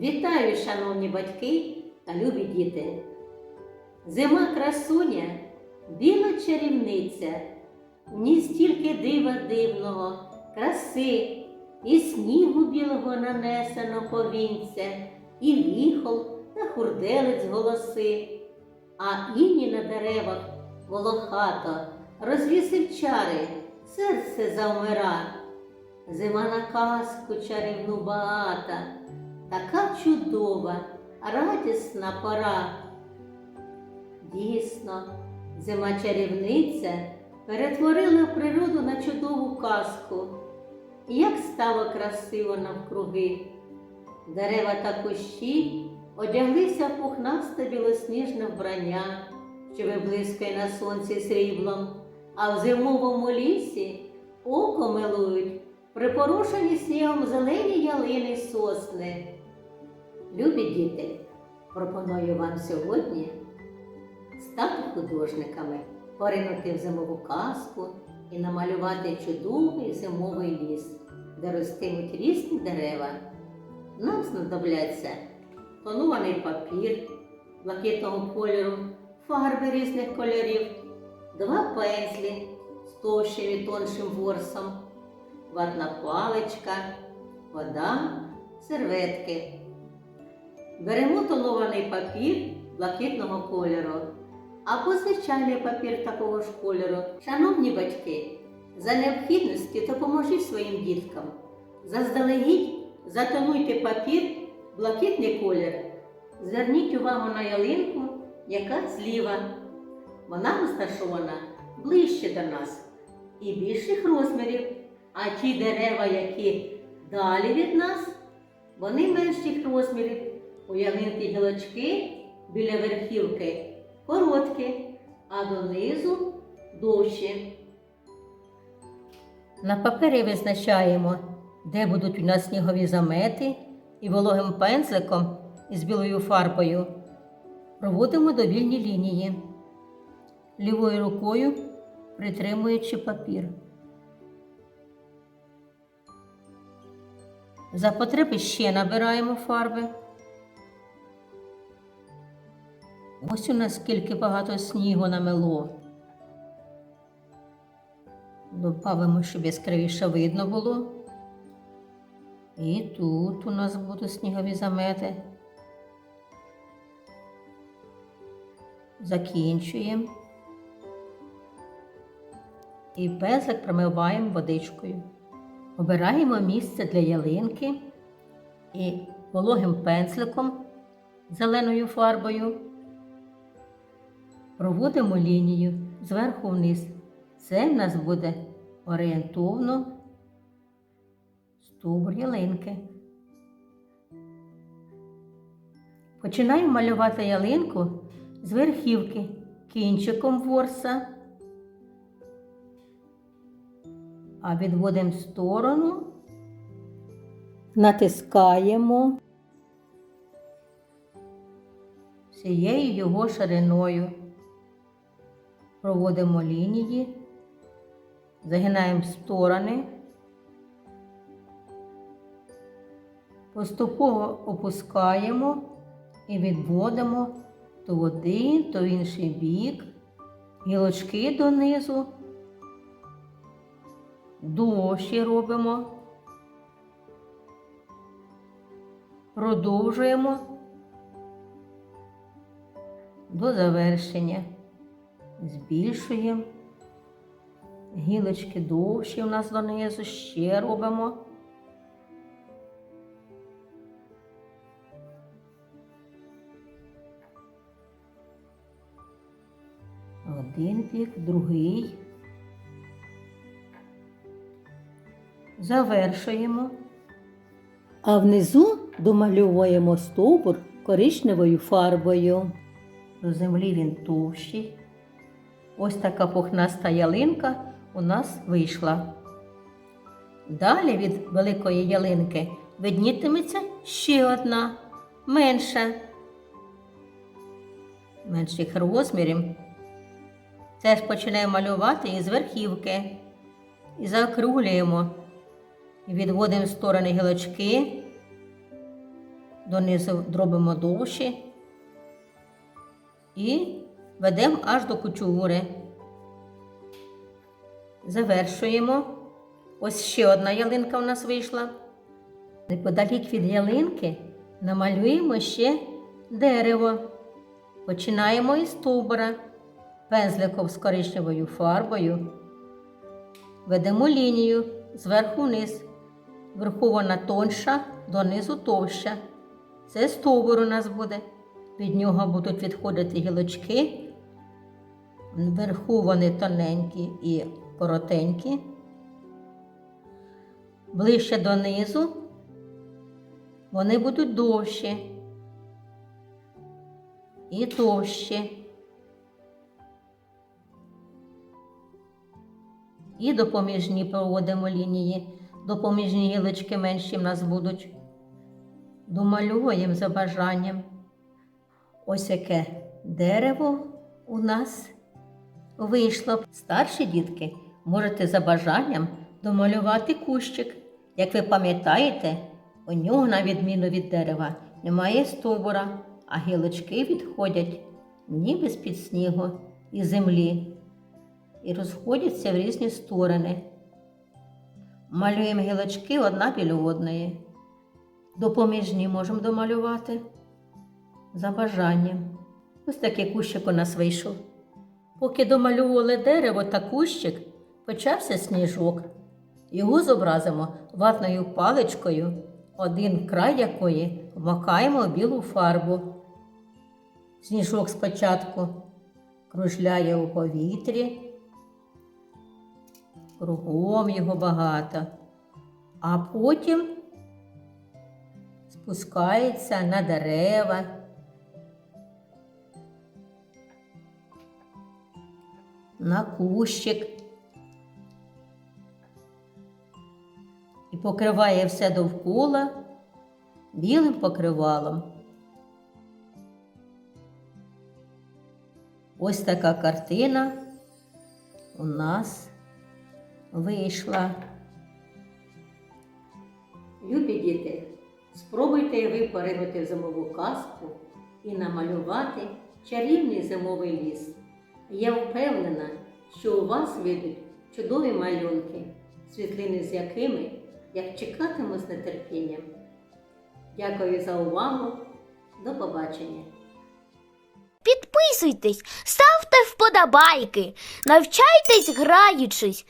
Вітаю, шановні батьки та любі діти. Зима красуня, біла чарівниця, в ній стільки дива дивного, краси, і снігу білого нанесено повінця, і віхол та хурделець голоси, а іні на деревах волохато розвісив чари, серце завмира. Зима на казку чарівну багата, така чудова, радісна пора. Дійсно, зима чарівниця перетворила природу на чудову казку. І як стало красиво навкруги. Дерева та кущі одяглися в пухнасте білосніжне вбрання, що виблискує на сонці сріблом, а в зимовому лісі око милують припорошені снігом зелені ялини сосни. Любі діти, пропоную вам сьогодні стати художниками, поринути в зимову казку і намалювати чудовий зимовий ліс, де ростимуть різні дерева. Нам знадобляться тонований папір блакитного кольору, фарби різних кольорів, два пензлі з товщим і тоншим ворсом, ватна паличка, вода, серветки. Беремо тонований папір блакитного кольору або звичайний папір такого ж кольору. Шановні батьки, за необхідності допоможіть своїм діткам. Заздалегідь затонуйте папір блакитний колір. Зверніть увагу на ялинку, яка зліва. Вона розташована ближче до нас і більших розмірів. А ті дерева, які далі від нас, вони менших розмірів. У ялинки гілочки біля верхівки короткі, а донизу довші. На папері визначаємо, де будуть у нас снігові замети, і вологим пензликом із білою фарбою проводимо довільні лінії, лівою рукою притримуючи папір. За потреби ще набираємо фарби. Ось у нас скільки багато снігу намело. Добавимо, щоб яскравіше видно було. І тут у нас будуть снігові замети. Закінчуємо. І пезлик промиваємо водичкою. Обираємо місце для ялинки і вологим пензликом зеленою фарбою проводимо лінію зверху вниз. Це в нас буде орієнтовно стовбур ялинки. Починаємо малювати ялинку з верхівки кінчиком ворса, а відводимо в сторону, натискаємо всією його шириною. Проводимо лінії, загинаємо сторони, поступово опускаємо і відводимо то в один, то в інший бік, гілочки донизу, довші робимо, продовжуємо до завершення збільшуємо. Гілочки довші у нас донизу, ще робимо. Один бік, другий. Завершуємо. А внизу домальовуємо стовбур коричневою фарбою. До землі він товщий. Ось така пухнаста ялинка у нас вийшла. Далі від великої ялинки виднітиметься ще одна, менша, менших розмірів. Теж починаємо малювати із верхівки і заокруглюємо. І відводимо в сторони гілочки, донизу дробимо довше і ведемо аж до кучугури. Завершуємо. Ось ще одна ялинка у нас вийшла. Неподалік від ялинки намалюємо ще дерево. Починаємо із стовбура, пензликом з коричневою фарбою. Ведемо лінію зверху вниз. Вверху вона тонша, донизу товща. Це стовбур у нас буде. Від нього будуть відходити гілочки. Вверху вони тоненькі і коротенькі. Ближче донизу вони будуть довші і товщі. І допоміжні проводимо лінії. Допоміжні гілочки менші в нас будуть. Домалюємо за бажанням. Ось яке дерево у нас вийшло. Старші дітки можете за бажанням домалювати кущик. Як ви пам'ятаєте, у нього, на відміну від дерева, немає стовбура, а гілочки відходять ніби з-під снігу і землі і розходяться в різні сторони. Малюємо гілочки одна біля одної. Допоміжні можемо домалювати за бажанням. Ось такий кущик у нас вийшов. Поки домалювали дерево та кущик, почався сніжок. Його зобразимо ватною паличкою, один край якої вмакаємо в білу фарбу. Сніжок спочатку кружляє у повітрі, кругом його багато, а потім спускається на дерева. На кущик і покриває все довкола білим покривалом. Ось така картина у нас вийшла. Любі діти, спробуйте ви поринути зимову казку і намалювати чарівний зимовий ліс. Я впевнена, що у вас вийдуть чудові малюнки, світлини з якими я чекатиму з нетерпінням. Дякую за увагу. До побачення! Підписуйтесь, ставте вподобайки, навчайтесь граючись